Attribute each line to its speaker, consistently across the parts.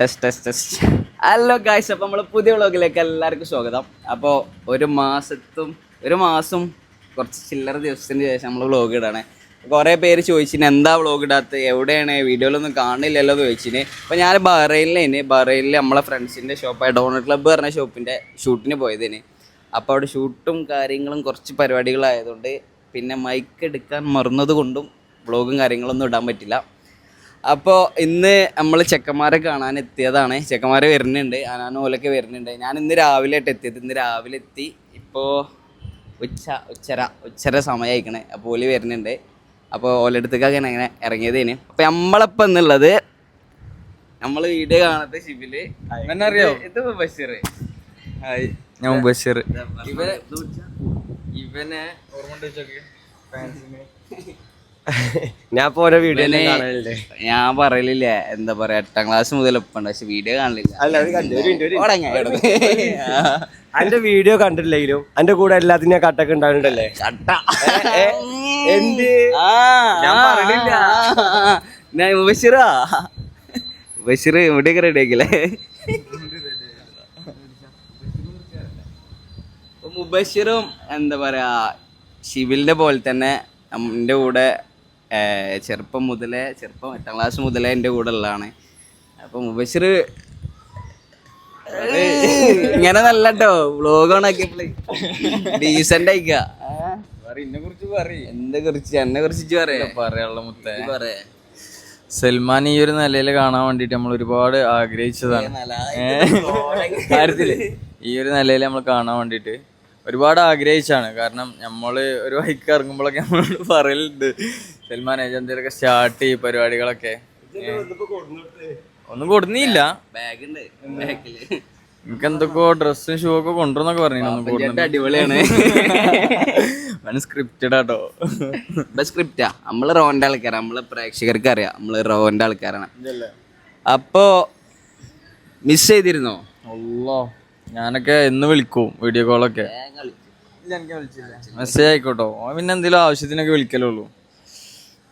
Speaker 1: Test test test hello guys അപ്പോൾ നമ്മൾ പുതിയ വ്ളോഗിലേക്ക് എല്ലാവർക്കും സ്വാഗതം അപ്പോൾ ഒരു മാസത്തും ഒരു മാസം കുറച്ച് ചില്ലറ ദിവസത്തിന് ശേഷം നമ്മൾ വ്ളോഗ് ഇടണേ കുറേ പേര് ചോദിച്ചിന് എന്താ വ്ളോഗ് ഇടാത്ത എവിടെയാണ് വീഡിയോയിലൊന്നും കാണില്ലല്ലോ എന്ന് ചോദിച്ചിന് അപ്പോൾ ഞാൻ ബഹ്റൈനിലേന് ബഹ്റൈനിൽ നമ്മളെ ഫ്രണ്ട്സിൻ്റെ ഷോപ്പായ ഡോണർ ക്ലബ്ബ് പറഞ്ഞ ഷോപ്പിൻ്റെ ഷൂട്ടിന് പോയതിന് അപ്പോൾ അവിടെ ഷൂട്ടും കാര്യങ്ങളും കുറച്ച് പരിപാടികളായതുകൊണ്ട് പിന്നെ മൈക്ക് എടുക്കാൻ മറന്നത് കൊണ്ടും വ്ളോഗും കാര്യങ്ങളൊന്നും ഇടാൻ പറ്റില്ല അപ്പോൾ ഇന്ന് നമ്മൾ ചെക്കന്മാരെ കാണാൻ എത്തിയതാണ് ചെക്കന്മാരെ വരുന്നുണ്ട് ആനാനും ഓലൊക്കെ വരുന്നുണ്ട് ഞാൻ ഇന്ന് രാവിലെ ആയിട്ട് എത്തിയത് ഇന്ന് രാവിലെ എത്തി ഇപ്പോൾ ഉച്ച ഉച്ചര ഉച്ചര സമയമായിക്കണേ അപ്പോൾ ഓലി വരുന്നുണ്ട് അപ്പോൾ ഓലെടുത്തേക്കൊക്കെ അങ്ങനെ ഇറങ്ങിയതേന് അപ്പോൾ നമ്മളിപ്പോൾ എന്നുള്ളത് നമ്മൾ വീഡിയോ കാണത്തെ ഷിബില് അറിയോ ഇത് ബഷീർ
Speaker 2: ഹായ് ഞാൻ ബഷീർ ഇവനെ
Speaker 3: ഇവനെ ഓർമ്മ ഫാൻസിന്
Speaker 2: ഞാൻ ഓരോ വീഡിയോ
Speaker 1: ഞാൻ പറയലില്ല എന്താ പറയാ എട്ടാം ക്ലാസ് മുതൽ ഒപ്പുണ്ട് പക്ഷെ വീഡിയോ കാണലില്ല
Speaker 2: അന്റെ വീഡിയോ കണ്ടില്ലെങ്കിലും അന്റെ കൂടെ എല്ലാത്തിനും ഞാൻ കട്ടൊക്കെ ഉണ്ടാവുന്നുണ്ടല്ലേ കട്ട എന്ത് ഞാൻ
Speaker 1: ഞാൻ ബഷീറാ ബഷീർ ഇവിടെയൊക്കെ റെഡി ആക്കില്ലേ മുബഷീറും എന്താ പറയാ ശിവിലിന്റെ പോലെ തന്നെ എന്റെ കൂടെ ചെറുപ്പം മുതലേ ചെറുപ്പം എട്ടാം ക്ലാസ് മുതലേ എൻ്റെ കൂടെ ഉള്ളതാണ് അപ്പോൾ മുബശ്ശിർ ഇങ്ങനെ നല്ല കേട്ടോ വ്ളോഗ് ഓൺ ആക്കിയപ്പോഴേ ഡീസൻ്റ് ആയിക്കാ
Speaker 2: മുത്തേ
Speaker 1: സൽമാൻ ഈ ഒരു നിലയിൽ കാണാൻ വേണ്ടിട്ട് നമ്മൾ ഒരുപാട് ആഗ്രഹിച്ചതാണ് ഈ ഒരു നിലയിൽ നമ്മൾ കാണാൻ വേണ്ടിട്ട് ഒരുപാട് ആഗ്രഹിച്ചാണ് കാരണം നമ്മൾ ഒരു ബൈക്ക് ഇറങ്ങുമ്പോഴൊക്കെ നമ്മളോട് പറയലുണ്ട് സൽമാൻ ഏജന്തിലൊക്കെ സ്റ്റാർട്ട് ചെയ്യും പരിപാടികളൊക്കെ ഒന്നും കൊടുന്നില്ല എനിക്ക് എന്തൊക്കെയോ ഡ്രസ്സും ഷൂ ഒക്കെ കൊണ്ടുവന്നൊക്കെ പറഞ്ഞു അടിപൊളിയാണ് അവന് സ്ക്രിപ്റ്റഡ് ആട്ടോ സ്ക്രിപ്റ്റാ നമ്മള് റോന്റെ ആൾക്കാരാണ് നമ്മള് പ്രേക്ഷകർക്ക് അറിയാം നമ്മള് റോന്റെ ആൾക്കാരാണ് അപ്പോ മിസ് ചെയ്തിരുന്നോ
Speaker 2: ഞാനൊക്കെ എന്ന് വിളിക്കും വീഡിയോ കോളൊക്കെ മെസ്സേജ് ആയിക്കോട്ടോ ഓ പിന്നെ എന്തെങ്കിലും ആവശ്യത്തിനൊക്കെ വിളിക്കലുള്ളൂ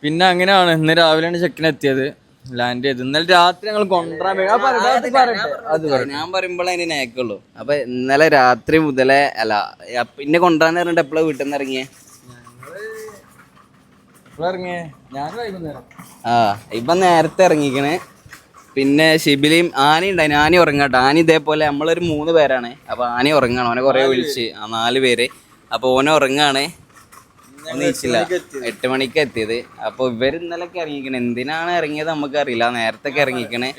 Speaker 2: പിന്നെ അങ്ങനെയാണ് ഇന്ന് രാവിലെയാണ് ചെക്കിന് എത്തിയത് ലാൻഡ് ചെയ്ത് ഇന്നലെ രാത്രി ഞങ്ങൾ കൊണ്ടുവരാൻ അത്
Speaker 1: ഞാൻ പറയുമ്പോഴേ അതിന് നേക്കുള്ളൂ അപ്പൊ ഇന്നലെ രാത്രി മുതലേ അല്ല പിന്നെ കൊണ്ടുവരാൻ പറഞ്ഞിട്ട് എപ്പോഴാണ് വീട്ടിൽ നിന്ന് ഇറങ്ങിയേ
Speaker 2: ഇറങ്ങിയേ
Speaker 3: ഞാൻ വൈകുന്നേരം
Speaker 1: ആ ഇപ്പൊ നേരത്തെ ഇറങ്ങിക്കണേ പിന്നെ ശിബിലിയും ആനി ഉണ്ടായിന് ആനി ഉറങ്ങട്ടെ ആനി ഇതേപോലെ നമ്മളൊരു മൂന്ന് പേരാണ് അപ്പൊ ആനി ഉറങ്ങണം ഓനെ കൊറേ വിളിച്ച് ആ നാല് പേര് അപ്പൊ ഓനെ ഉറങ്ങാണ് ഒന്നിച്ചില്ല എട്ട് മണിക്ക് എത്തിയത് അപ്പൊ ഇവര് ഇന്നലൊക്കെ ഇറങ്ങിക്കണേ എന്തിനാണ് ഇറങ്ങിയത് നമുക്കറിയില്ല നേരത്തെ ഇറങ്ങിക്കണേ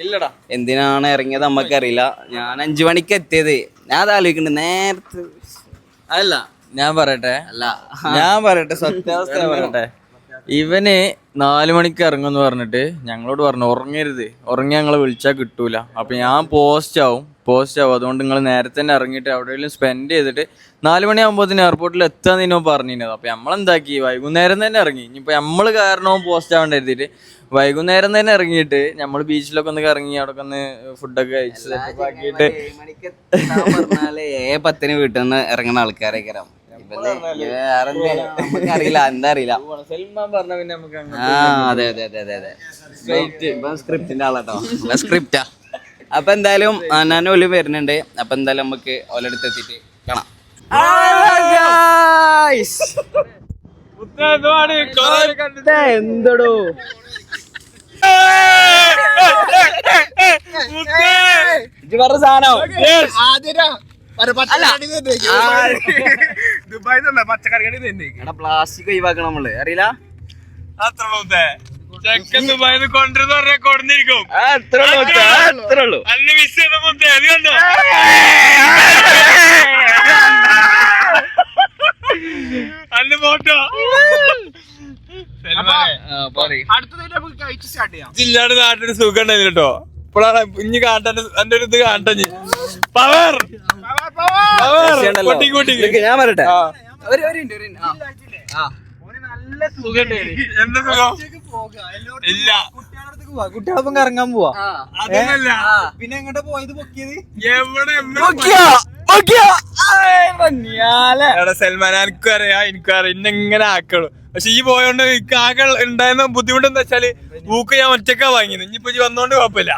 Speaker 1: എന്തിനാണ് ഇറങ്ങിയത് നമുക്കറിയില്ല ഞാൻ അഞ്ചു മണിക്ക് എത്തിയത് ഞാൻ ആലോചിക്കണ്ട് നേരത്തെ അല്ല ഞാൻ പറയട്ടെ അല്ല ഞാൻ പറയട്ടെ സത്യാവസ്ഥ പറയട്ടെ ഇവന് നാല് മണിക്ക് ഇറങ്ങുമെന്ന് പറഞ്ഞിട്ട് ഞങ്ങളോട് പറഞ്ഞു ഉറങ്ങരുത് ഉറങ്ങി ഞങ്ങളെ വിളിച്ചാൽ കിട്ടൂല അപ്പൊ ഞാൻ പോസ്റ്റ് ആവും പോസ്റ്റ് ആവും അതുകൊണ്ട് നിങ്ങൾ നേരത്തെ തന്നെ ഇറങ്ങിയിട്ട് എവിടെയെങ്കിലും സ്പെൻഡ് ചെയ്തിട്ട് നാല് മണിയാകുമ്പോഴത്തേന് എയർപോർട്ടിൽ എത്താൻ നിന്നോ പറഞ്ഞിരുന്നത് നമ്മൾ നമ്മളെന്താക്കി വൈകുന്നേരം തന്നെ ഇറങ്ങി ഇനിയിപ്പോൾ നമ്മൾ കാരണവും പോസ്റ്റ് ആവേണ്ട എഴുതിയിട്ട് വൈകുന്നേരം തന്നെ ഇറങ്ങിയിട്ട് നമ്മൾ ബീച്ചിലൊക്കെ ഒന്ന് ഇറങ്ങി അവിടെ ഒന്ന് ഫുഡൊക്കെ കഴിച്ച് ഏ പത്തിന് വീട്ടിൽ നിന്ന് ഇറങ്ങുന്ന ആൾക്കാരൊക്കെ അറിയില്ല എന്താ അറിയില്ല
Speaker 2: സൽമാൻ പറഞ്ഞ പിന്നെ നമുക്ക്
Speaker 1: ആ അതെ അതെ അതെ അതെ അതെ
Speaker 2: സ്ക്രിപ്റ്റിന്റെ ആളാട്ടോ
Speaker 1: സ്ക്രിപ്റ്റാ അപ്പൊ എന്തായാലും ഞാൻ ഒലി വരുന്നുണ്ട് അപ്പൊ എന്തായാലും നമുക്ക് ഓലടുത്ത് എത്തിയിട്ട് കാണാം എന്തടോ സാധനം
Speaker 2: അല്ല ദുബായ് എടാ നമ്മള് ചെക്കൻ ഉള്ളൂ മിസ് കണ്ടോ ഫോട്ടോ അടുത്തതായിട്ട് നമുക്ക് കഴിച്ച് സ്റ്റാർട്ട് ചെയ്യാം
Speaker 1: ജില്ലയുടെ നാട്ടിൽ സുഖം ഉണ്ടായിരുന്നു കേട്ടോ ഇപ്പോഴാണ് ഇനി കാട്ടാൻ എന്റെ ഒരു ഇത് കാട്ടാൻ പവർ ഞാൻ വരട്ടെ എന്താ സുഖം ഇല്ല
Speaker 2: കുട്ടികളൊപ്പം കറങ്ങാൻ പോവാ പിന്നെ എങ്ങോട്ടാ പോയത്
Speaker 1: എവിടെ സൽമാൻ എനിക്കും അറിയാം എനിക്കും അറിയാം ഇന്നെ ആക്കളു പക്ഷെ ഈ പോയോണ്ട് ആകെ ഉണ്ടായിരുന്ന ബുദ്ധിമുട്ട് എന്താ വെച്ചാല് ബൂക്ക് ഞാൻ ഒറ്റക്കാ വാങ്ങിയത് ഇനിയിപ്പോ വന്നോണ്ട് കുഴപ്പമില്ല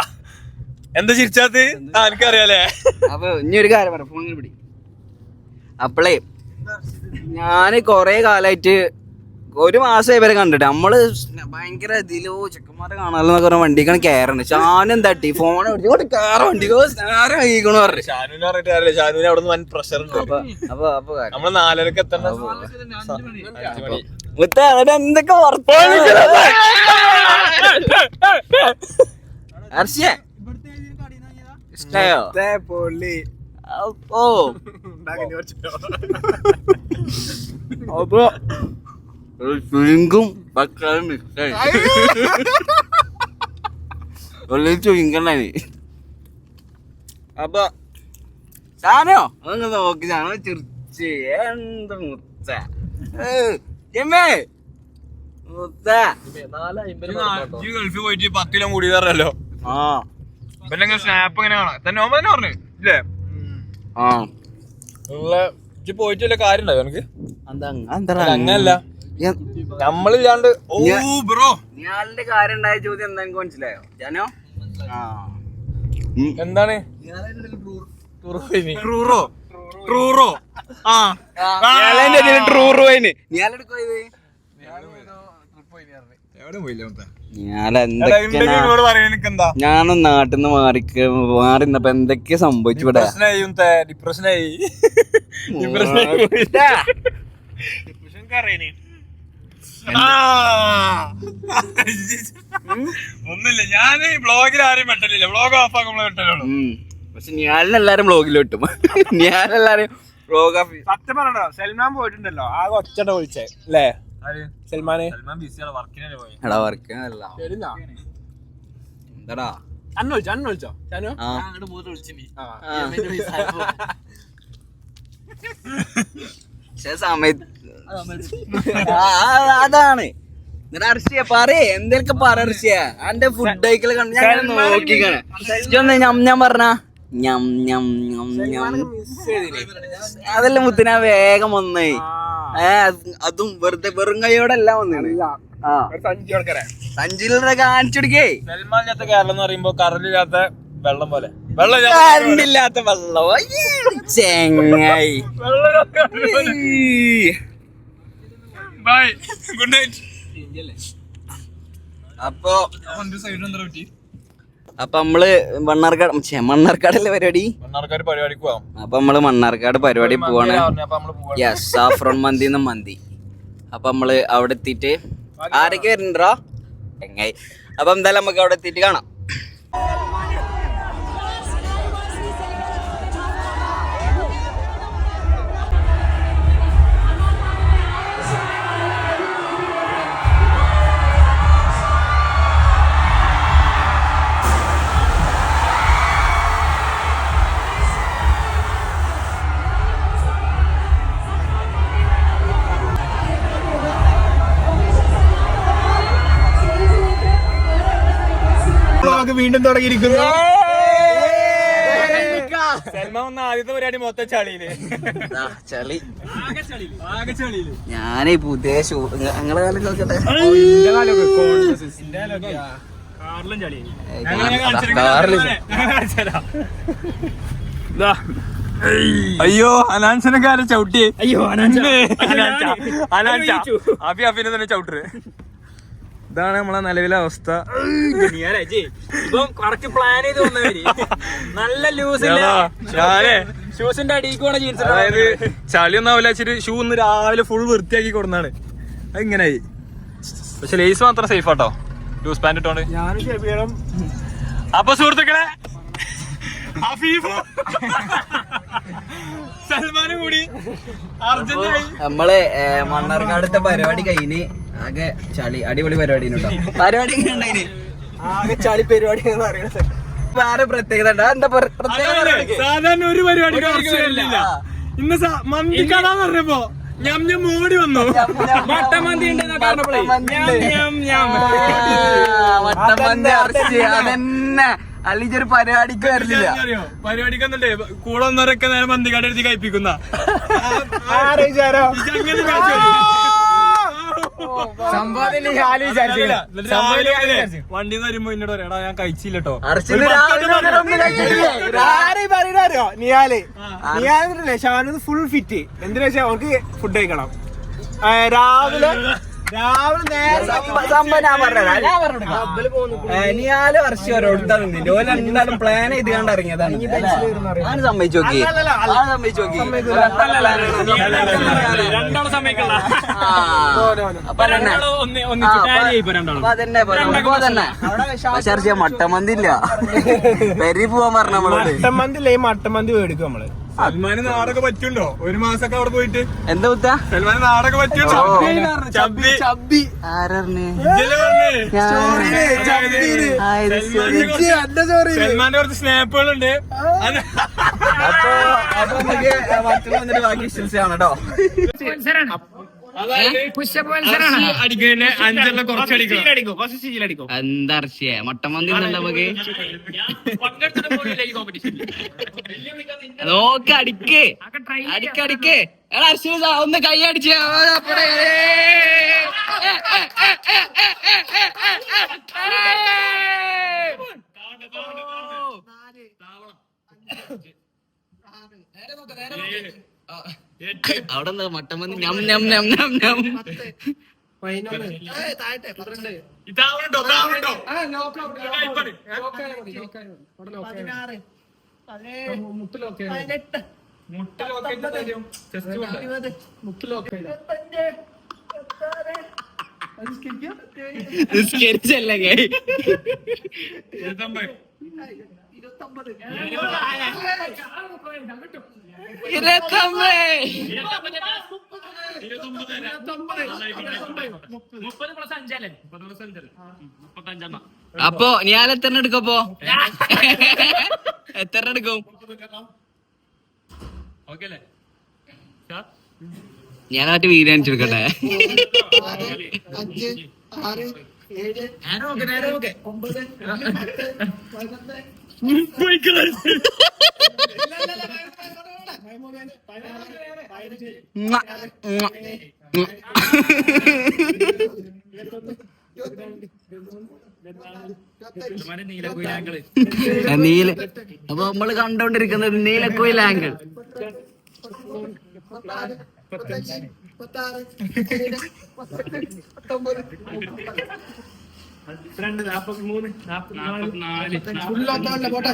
Speaker 1: എന്താ ചിരിച്ചാത്ത് അറിയാലേ അപ്പൊ ഇനി ഒരു കാര്യം പറ ഫോണിൽ പിടി അപ്പളേ ഞാന് കൊറേ കാലായിട്ട് ഒരു മാസം വരെ കണ്ടിട്ട് നമ്മള് ഭയങ്കര ഇതിലോ ചെക്കന്മാരെ കാണാലോ എന്നൊക്കെ പറഞ്ഞ വണ്ടിക്കാണ് കയറണ്ട് ഷാനും എന്താ ടീ ഫോൺ കാറ് വണ്ടിക്കോ സ്നാരം
Speaker 2: പറഞ്ഞു പറഞ്ഞിട്ട് പ്രഷർ ഉണ്ട് നാലരക്ക്
Speaker 1: മണി. മുത്തേ, എന്തൊക്കെ വർത്താനം. അർഷേ അപ്പൊ ചുരുങ്കും പക്കാലും എന്ത് മുത്ത മുത്ത
Speaker 2: ഗൾഫിൽ പോയിട്ട് പത്തിലും കൂടി കയറല്ലോ ആ ഇവരെങ്ങനെ സ്നാപ്പ് ഇങ്ങനെ കാണാം തന്നെ ഓമ തന്നെ പറഞ്ഞു നമ്മളില്ലാണ്ട് ഓ ബ്രോ
Speaker 1: കാര്യം ചോദ്യം എന്താണ് ട്രൂറോ ട്രൂറോ ആ ട്രൂറോ പോയിന് ഞാൻ പോയില്ല ഞാനും നാട്ടിൽ നിന്ന് മാറി മാറിന്നപ്പോ എന്തൊക്കെ സംഭവിച്ചു
Speaker 2: ഒന്നില്ല ഡിപ്രഷനായി ഒന്നുമില്ല ഞാൻ ബ്ലോഗിൽ ആരും വെട്ടലില്ല ബ്ലോഗ് ഓഫ് ആക്കുമ്പോൾ വെട്ടലുള്ളൂ
Speaker 1: പക്ഷെ ഞാനെല്ലാരും ബ്ലോഗിൽ വെട്ടും ഞാനെല്ലാരും
Speaker 2: ബ്ലോഗ് സത്യം പറഞ്ഞോ സെൽമാൻ പോയിട്ടുണ്ടല്ലോ ആകെ ഒച്ചട വിളിച്ചേ
Speaker 1: അല്ലേ സൽമാനെ സൽമാൻ ബിസിയാണ് പോയി എടാ അതാണ് അർഷിയ പറയേ എന്തൊക്കെ പറ അർഷിയ അന്റെ ഫുഡ് കഴിക്കലൊക്കെ ഞാൻ ഞം ഞാൻ പറഞ്ഞാ ഞം ഞം ഞം ഞം അതല്ല മുത്തിനാ വേഗം വന്നേ അതും വെറുതെ വെറും കൈയോടല്ല വന്നാണ് സഞ്ചിയിലൂടെ കാണിച്ചുടിക്കേ
Speaker 2: സൽമാൻ ഇല്ലാത്ത കേരളം എന്ന് പറയുമ്പോ കറണ്ടില്ലാത്ത വെള്ളം പോലെ
Speaker 1: വെള്ളം കറണ്ടില്ലാത്ത വെള്ളം ചെങ്ങായി
Speaker 2: ബൈ ഗുഡ് നൈറ്റ്
Speaker 1: അപ്പോ സൈഡിൽ എന്താ പറ്റി അപ്പൊ നമ്മള് മണ്ണാർക്കാട് മണ്ണാർക്കാടല്ലേ പരിപാടി
Speaker 2: മണ്ണാർക്കാട് പരിപാടിക്ക്
Speaker 1: അപ്പൊ നമ്മള് മണ്ണാർക്കാട് പരിപാടി പോവാണ് യെസ് സാഫ്രോൺ മന്തി എന്ന മന്തി അപ്പൊ നമ്മള് അവിടെ എത്തിയിട്ട് ആരൊക്കെ വരുന്നുണ്ടോ എങ്ങായി അപ്പൊ എന്തായാലും നമുക്ക് അവിടെ എത്തിയിട്ട് കാണാം
Speaker 2: വ്ളോഗ് വീണ്ടും തുടങ്ങിയിരിക്കുന്നു സൽമാൻ വന്ന ആദ്യത്തെ പരിപാടി ചളി
Speaker 1: ഞാനേ പുതിയ നോക്കട്ടെ അയ്യോ അനാൻസിനൊക്കെ ആരും ചവിട്ടി
Speaker 2: അയ്യോ അനാൻസ് അനാൻസ അഭി അഭിനെ തന്നെ ചവിട്ടര് ഇതാണ് നമ്മളെ നിലവിലെ അവസ്ഥ
Speaker 1: ചളി ഒന്നും പ്ലാൻ നല്ല
Speaker 2: അതായത് ആവില്ല വെച്ചിട്ട് ഷൂ ഒന്ന് രാവിലെ ഫുൾ വൃത്തിയാക്കി കൊടുന്നാണ് അത് ഇങ്ങനെയായി പക്ഷെ ലേസ് മാത്രം സേഫ് ആട്ടോ ലൂസ് പാൻറ് ഇട്ടോണ്ട് അപ്പൊ സുഹൃത്തുക്കളെ സൽമാനും കൂടി അർജന്റായി
Speaker 1: നമ്മളെ മണ്ണാർക്കാടത്തെ പരിപാടി കഴിഞ്ഞ് ആകെ ചളി അടിപൊളി പരിപാടി
Speaker 2: പരിപാടി ആകെ ചളി പരിപാടി എന്ന് പറയുന്നത്
Speaker 1: വേറെ പ്രത്യേകത എന്താ
Speaker 2: സാധാരണ ഒരു പരിപാടി ഇന്ന് മന്തിക്കട പറഞ്ഞപ്പോ ഞം ഞാൻ മൂടി വന്നു വട്ടമന്തി
Speaker 1: വട്ടമന്തി അറസ്റ്റ് അതന്നെ അല്ലെങ്കിൽ ഒരു പരിപാടിക്ക് വരില്ല
Speaker 2: പരിപാടിക്ക് വന്നിട്ടേ കൂടെ ഒന്നരൊക്കെ നേരം മന്തിക്കാട് എടുത്ത് കഴിപ്പിക്കുന്ന വണ്ടി വരുമ്പോ എന്നോട് പറയാടാ ഞാൻ കഴിച്ചില്ലട്ടോ അറിയോ നിയാല് നിയാല് ഷാനത് ഫുൾ ഫിറ്റ് എന്തിനാ വെച്ചാ അവർക്ക് ഫുഡ് കഴിക്കണം രാവിലെ
Speaker 1: ഇനിയാലും അർശി ഒരോടുത്താ എന്തായാലും പ്ലാൻ ചെയ്ത് ഇറങ്ങിയതാണ് സമ്മതിച്ചു നോക്കി
Speaker 2: ആ
Speaker 1: പെരി പോവാൻ പറഞ്ഞു
Speaker 2: മട്ടമന്തില്ല ഈ മട്ടമന്തി മേടിക്കും നമ്മള് സൽമാന് നാടൊക്കെ പറ്റുണ്ടോ ഒരു മാസൊക്കെ അവിടെ പോയിട്ട് എന്താ കുത്താ സൽമാന് നാടൊക്കെ പറ്റുണ്ടോ
Speaker 1: ചബ്ബി ചബ്ബി
Speaker 2: സൽമാന്റെ കുറച്ച് സ്നാപ്പുകളുണ്ട്
Speaker 1: അപ്പൊ അപ്പൊ ബാക്കി ആണ് കേട്ടോ എന്താർച്ചേ മട്ടം മന്തി നമുക്ക് നോക്ക് അടിക്ക് അടിക്ക് എടാ അർശിന് ഒന്ന് കൈ അടിച്ച് നേരെ നോക്ക നേരെ നോക്ക അവിടെ എന്താ മട്ടൻ വന്ന് ഞം ഞം ഞം ഞം ഞാൻ നിസ്കരിച്ചല്ലേ
Speaker 2: ഇരുപത്തൊമ്പത്
Speaker 1: അപ്പോ ഞാൻ എത്ര എടുക്കപ്പോ എത്ര എടുക്കും ഞാൻ മറ്റേ വീഡിയോ അണിച്ചെടുക്കട്ടെ
Speaker 2: ആറ് ഏഴ് ഒമ്പത് പതിനൊന്ന് നീല
Speaker 1: അപ്പൊ നമ്മള് കണ്ടോണ്ടിരിക്കുന്നത് നീലക്കുയിലാങ്കിൾ പത്താറ്
Speaker 2: പത്തൊമ്പത് രണ്ട് നാപ്പത്തി മൂന്ന് നാപ്പത്തിനാല് പോട്ടെ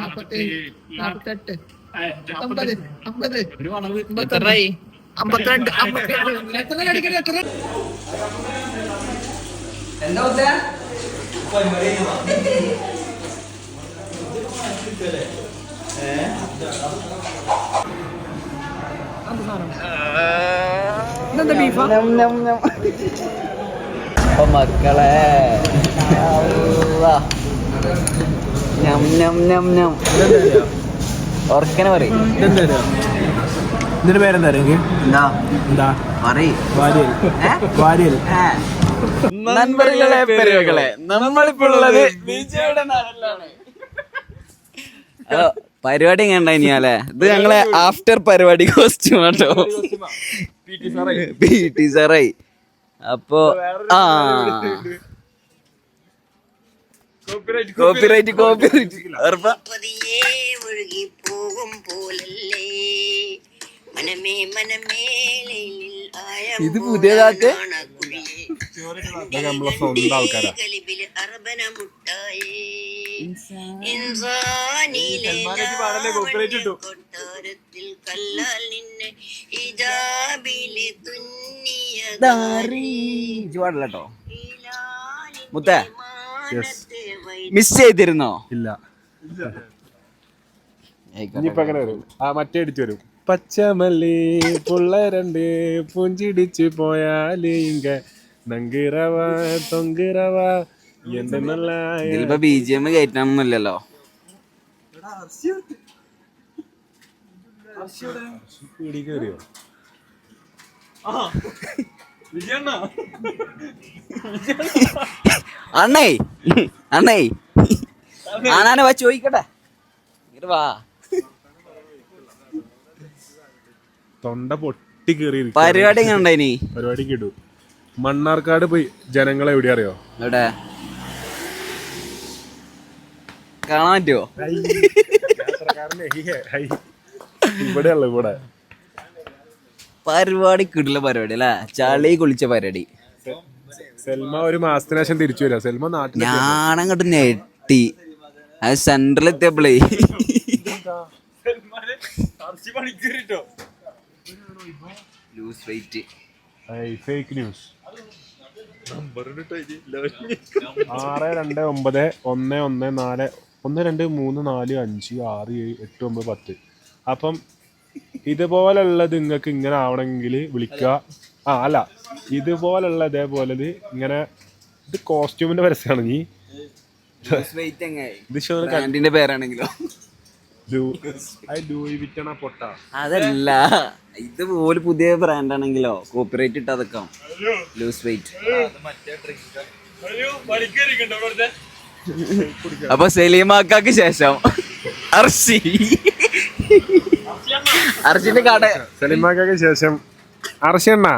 Speaker 2: നാപ്പത്തേഴ് നാപ്പത്തെട്ട് അമ്പത് അമ്പത്
Speaker 1: അമ്പത്തിരണ്ട് എന്താ ഉദ്ദേശം അപ്പൊ മക്കളെ ഉറക്കനെ പറയും
Speaker 2: ഇതിന്റെ പേരെന്താ എന്താ എന്താ വാരിയൽ
Speaker 1: പെരുകളെ പരിപാടി കണ്ട ഇനിയാലേ ഇത് ഞങ്ങളെ ആഫ്റ്റർ പരിപാടി കോസ്റ്റ്യൂം കേട്ടോ പി ടി സാറായി അപ്പോ കോപ്പിറൈറ്റ് ഇത് പുതിയ ആൾക്കാരാണ് പാടില്ല കേട്ടോ മുത്തേ മിസ് ചെയ്തിരുന്നോ
Speaker 2: ഇല്ല ഇനിയിപ്പോ മറ്റേ അടിച്ചു വരും പച്ചമല്ലി പുള്ളരണ്ട് പുഞ്ചിടിച്ചു പോയാല്
Speaker 1: അണ്ണേ അണ്ണേ ആണാനെ വാ ചോദിക്കട്ടെ വാ
Speaker 2: തൊണ്ട പൊട്ടി കേറി
Speaker 1: പരിപാടി എങ്ങനെ
Speaker 2: പരിപാടി കിട്ടു മണ്ണാർക്കാട് പോയി ജനങ്ങളെ എവിടെ അറിയോ
Speaker 1: എവിടെ കാണാൻ പറ്റുമോ
Speaker 2: ഇവിടെയുള്ള ഇവിടെ
Speaker 1: പരിപാടി കിടില പരിപാടി അല്ലേ ചളി കുളിച്ച പരിപാടി
Speaker 2: സെൽമ ഒരു മാസത്തിന് ശേഷം തിരിച്ചു വരാം സെൽമ നാട്ടിൽ
Speaker 1: ഞാനങ്ങോട്ട് ഞെട്ടി അത് സെന്ററിൽ എത്തിയപ്പോളേ
Speaker 2: ആറ് രണ്ട് ഒമ്പത് ഒന്ന് ഒന്ന് നാല് ഒന്ന് രണ്ട് മൂന്ന് നാല് അഞ്ച് ആറ് ഏഴ് എട്ട് ഒമ്പത് പത്ത് അപ്പം ഇതുപോലുള്ളത് നിങ്ങൾക്ക് ഇങ്ങനെ ആവണമെങ്കിൽ വിളിക്കുക ആ അല്ല ഇതുപോലുള്ള ഇതേപോലത് ഇങ്ങനെ ഇത് കോസ്റ്റ്യൂമിന്റെ പരസ്യമാണ് നീ
Speaker 1: ഇത് ഷോ പേരാണെങ്കിലോ പൊട്ട അതല്ല ഇത് പുതിയ ബ്രാൻഡ് ആണെങ്കിലോ കോപ്പിറൈറ്റ് ഇട്ട് അതൊക്കെ ലൂസ് വെയിറ്റ് അപ്പൊ സലീമാക്കാക്ക് ശേഷം അർഷി അർജുന്റെ കട
Speaker 2: സെലിമാക്കൊക്കെ ശേഷം അർഷണ്ണ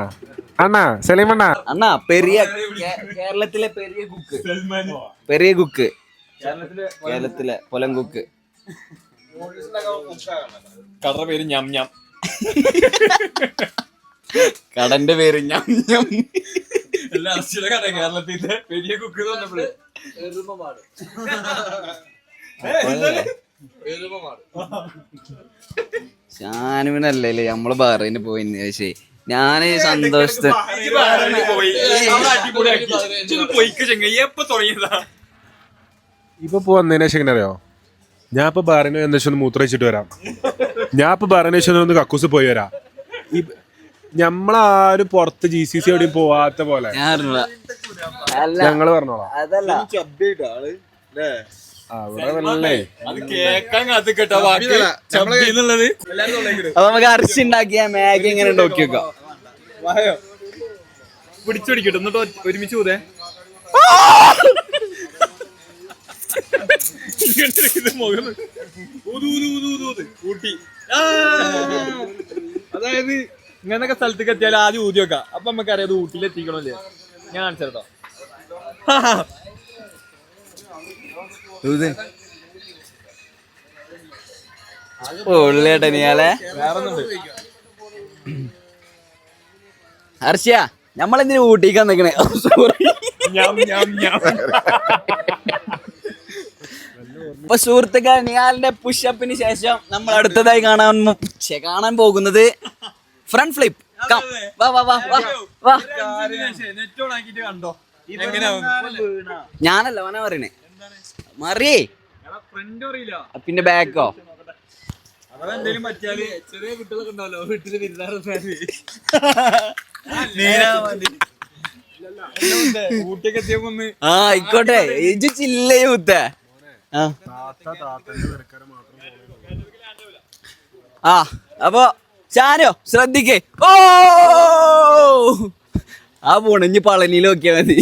Speaker 2: അണ്ണാ സെലിമണ്ണ
Speaker 1: അണ്ണാ പെരിയ കേരളത്തിലെ പെരിയ കുക്ക് പെരിയ കുക്ക് കേരളത്തിലെ പൊലം കുക്ക്
Speaker 2: കടയുടെ പേര് ഞം ഞം
Speaker 1: കടന്റെ പേര് ഞം ഞം
Speaker 2: എല്ലാ കട കേരളത്തിന്റെ പെരിയ കുക്ക് പറഞ്ഞപ്പോഴേ എരുമമാട് എരുമമാട്
Speaker 1: ഷാനുവിനല്ലേ നമ്മള് ബഹ്റൈന് പോയി പക്ഷേ ഞാൻ സന്തോഷത്തെ
Speaker 2: ഇപ്പൊ വന്നതിന് ശേഷം അറിയോ ഞാൻ ഇപ്പൊ ബഹ്റൈന് എന്നുവെച്ചാൽ ഒന്ന് മൂത്ര വെച്ചിട്ട് വരാം ഞാൻ ഇപ്പൊ ബഹ്റൈന് ശേഷം ഒന്ന് കക്കൂസ് പോയി വരാം ഞമ്മളാരും പുറത്ത് ജി സി സി എവിടെയും പോവാത്ത പോലെ ഞങ്ങള് പറഞ്ഞോളാം അതല്ല അത്
Speaker 1: നമുക്ക് അരച്ചുണ്ടാക്കിയ മാഗി എങ്ങനെ ഉണ്ടാക്കി വെക്കാം
Speaker 2: പിടിച്ചുപിടിക്കട്ടെ എന്നിട്ട് ഒരുമിച്ച് കൂതേ അതായത് ഇങ്ങനൊക്കെ സ്ഥലത്തേക്ക് എത്തിയാൽ ആദ്യം ഊതി വെക്കാം അപ്പൊ നമുക്കറിയാം അത് ഊട്ടിയിൽ ഞാൻ ഞാൻ കാണിച്ചോ
Speaker 1: ഇത് ഉള്ളേട്ടനിയാളെ ഹർഷ്യ നമ്മളെന്തിനു ഊട്ടിക്കാൻ നിക്കണേ അപ്പൊ സുഹൃത്തുക്കൾ നിയാലിന്റെ പുഷപ്പിന് ശേഷം നമ്മൾ അടുത്തതായി കാണാൻ കാണാൻ പോകുന്നത് ഫ്രണ്ട് ഫ്ലിപ്പ് ഞാനല്ല ഓനാ പറയണേ മറിയേ പിന്നെ ബാക്കോ ആ ആയിക്കോട്ടെ ഇജ് ചില്ലേ മുത്ത ആ അപ്പോ ചാനോ ശ്രദ്ധിക്കേ ഓ ആ പോണിഞ്ഞ് പളനിയിൽ നോക്കിയാ മതി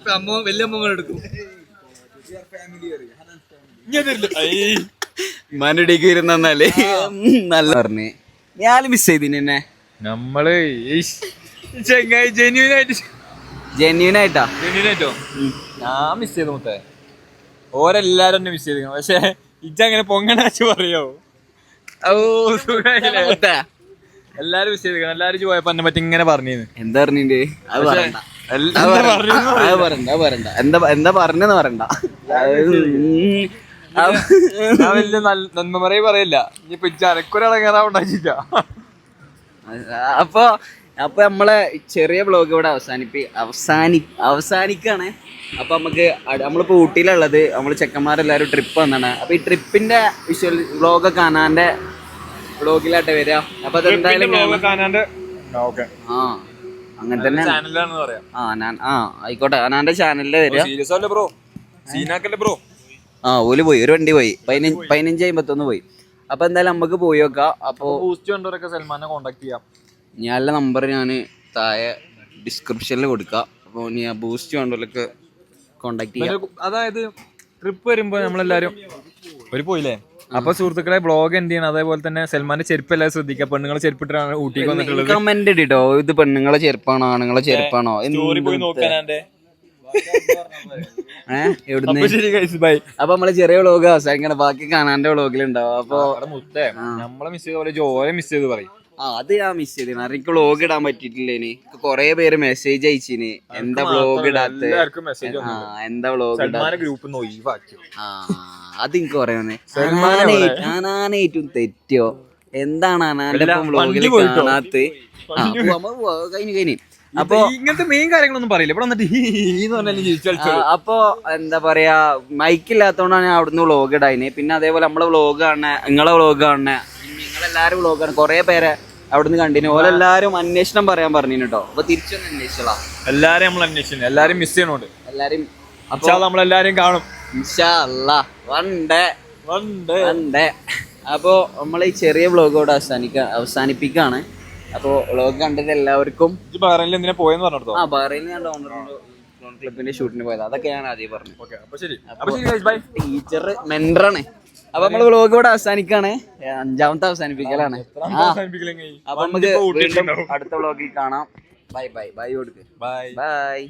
Speaker 2: ഇപ്പൊ അമ്മ വലിയമ്മ എടുക്കും
Speaker 1: ഉമ്മാന്റെ ഇടയ്ക്ക് വരുന്നല്ലേ നല്ല പറഞ്ഞേ ഞാൻ മിസ് ചെയ്തിന് എന്നെ
Speaker 2: നമ്മള് ചെങ്ങായി ജെന്യൂൻ ആയിട്ട്
Speaker 1: ജെന്യൂൻ ആയിട്ടാ
Speaker 2: ജെന്യൂൻ ആയിട്ടോ ഞാൻ മിസ് ചെയ്തു മുത്തേ ഓരെല്ലാരും എന്നെ മിസ് ചെയ്തു പക്ഷെ ഇജ്ജങ്ങനെ പൊങ്ങണാച്ച് പറയോ
Speaker 1: ഓ സുഖായില്ലേ
Speaker 2: എല്ലാരും മിസ് ചെയ്തു എല്ലാരും പോയപ്പോ എന്നെ പറ്റി ഇങ്ങനെ പറഞ്ഞിരുന്നു
Speaker 1: എന്താ പറഞ്ഞിട്ട് എന്താ പറഞ്ഞെന്ന് പറയണ്ട
Speaker 2: വലിയ നന്മ മറയി പറയില്ല ഇനിയിപ്പൊ ചരക്കൊരടങ്ങാറാവുണ്ടാക്കില്ല
Speaker 1: അപ്പൊ അപ്പൊ നമ്മളെ ചെറിയ ബ്ലോഗ് ഇവിടെ അവസാനിപ്പി അവസാനി അവസാനിക്കാണ് അപ്പൊ നമുക്ക് നമ്മളിപ്പോ ഊട്ടിയിലുള്ളത് നമ്മൾ ചെക്കന്മാരെല്ലാരും ട്രിപ്പ് വന്നാണ് അപ്പൊ ഈ ട്രിപ്പിന്റെ വിഷ്വൽ ബ്ലോഗ് കാണാന്റെ വ്ളോഗിലാട്ടെ വരിക
Speaker 2: അപ്പൊ അതെന്തായാലും ആ
Speaker 1: അങ്ങനെ തന്നെ ആ ഞാൻ ആ ആയിക്കോട്ടെ അനാന്റെ ചാനലിലെ
Speaker 2: വരിക ബ്രോ ബ്രോ
Speaker 1: ആ ഓല് പോയി ഒരു വണ്ടി പോയി പതിനഞ്ച് പതിനഞ്ച് അമ്പത്തൊന്ന് പോയി അപ്പൊ എന്തായാലും നമുക്ക് പോയി നോക്കാം
Speaker 2: അപ്പോ ബൂസ്റ്റ് കണ്ടവരൊക്കെ സൽമാനെ കോണ്ടാക്ട് ചെയ്യാം
Speaker 1: ഞാൻ ഞാനുള്ള നമ്പർ ഞാൻ താഴെ ഡിസ്ക്രിപ്ഷനിൽ കൊടുക്കാം അപ്പോൾ ഞാൻ ബൂസ്റ്റ് കണ്ടവരൊക്കെ കോണ്ടാക്ട് ചെയ്യാം
Speaker 2: അതായത് ട്രിപ്പ് വരുമ്പോൾ നമ്മളെല്ലാരും ഒരു പോയില്ലേ അപ്പൊ സുഹൃത്തുക്കളെ ബ്ലോഗ് എന്ത് ചെയ്യണം അതേപോലെ തന്നെ സൽമാന്റെ ചെരുപ്പെല്ലാം ശ്രദ്ധിക്കുക പെണ്ണുങ്ങളെ ചെരുപ്പിട്ടാണ് ഊട്ടിക്ക് വന്നിട്ടുള്ളത്
Speaker 1: കമന്റ് ഇടിട്ടോ ഇത് പെണ്ണുങ്ങളെ ചെരുപ്പാണോ ആണുങ്ങളെ ചെരുപ്പാണോ
Speaker 2: അപ്പൊ
Speaker 1: നമ്മള് ചെറിയ വ്ളോഗ് അവസാനിക്കണം ബാക്കി കാണാന്റെ വ്ളോഗിലുണ്ടാവും അപ്പൊ
Speaker 2: നമ്മളെ മിസ് ചെയ്ത പോലെ ജോലെ മിസ് ചെയ്ത് പറയും
Speaker 1: അത് ഞാൻ മിസ് ചെയ്തു എനിക്ക് വ്ലോഗ് ഇടാൻ പറ്റിയിട്ടില്ല കൊറേ പേര് മെസ്സേജ് അയച്ചിന് എന്താ വ്ലോഗ്
Speaker 2: ഇടാത്ത എന്താ വ്ലോഗ് ഗ്രൂപ്പ്
Speaker 1: ആ അത് എനിക്ക് പറയാനേ ഞാനാണ് ഏറ്റവും തെറ്റോ എന്താണ് വ്ലോഗിൽ
Speaker 2: അപ്പൊ ഇങ്ങനത്തെ മെയിൻ കാര്യങ്ങളൊന്നും പറയില്ല ഇവിടെ വന്നിട്ട്
Speaker 1: അപ്പൊ എന്താ പറയാ മൈക്ക് ഇല്ലാത്തോണ്ടാണ് ഞാൻ അവിടുന്ന് വ്ലോഗ് ഇടായിന് പിന്നെ അതേപോലെ നമ്മളെ വ്ളോഗ് കാണണേ നിങ്ങളെ വ്ളോഗ് കാണണേ നിങ്ങളെല്ലാരും വ്ളോഗ് കാണും കൊറേ പേരെ അവിടുന്ന് കണ്ടിന്യൂ ഓലെല്ലാരും അന്വേഷണം പറയാൻ പറഞ്ഞു കേട്ടോ അപ്പൊ തിരിച്ചൊന്ന് അന്വേഷിച്ചോളാം
Speaker 2: എല്ലാരും നമ്മൾ അന്വേഷിക്കുന്നു എല്ലാരും മിസ് ചെയ്യണോണ്ട് എല്ലാരും നമ്മളെല്ലാരും കാണും
Speaker 1: അപ്പോ നമ്മൾ ഈ ചെറിയ വ്ളോഗ് ഇവിടെ അവസാനിക്ക അവസാനിപ്പിക്കാണ് അപ്പോ വ്ളോഗ് കണ്ടിട്ട് എല്ലാവർക്കും
Speaker 2: ബഹ്റൈനിൽ എന്തിനാ പോയെന്ന് പറഞ്ഞോ
Speaker 1: ആ ബഹ്റൈനിൽ ഞാൻ ക്ലബിന്റെ ഷൂട്ടിന് പോയത് അതൊക്കെ ഞാൻ ആദ്യം പറഞ്ഞു ടീച്ചർ മെൻഡറാണ് അപ്പൊ നമ്മള് വ്ളോഗ് ഇവിടെ അവസാനിക്കാണ് അഞ്ചാമത്തെ അവസാനിപ്പിക്കലാണ് അപ്പൊ നമുക്ക് അടുത്ത വ്ളോഗിൽ കാണാം ബൈ ബൈ ബൈ കൊടുക്ക്
Speaker 2: ബൈ ബൈ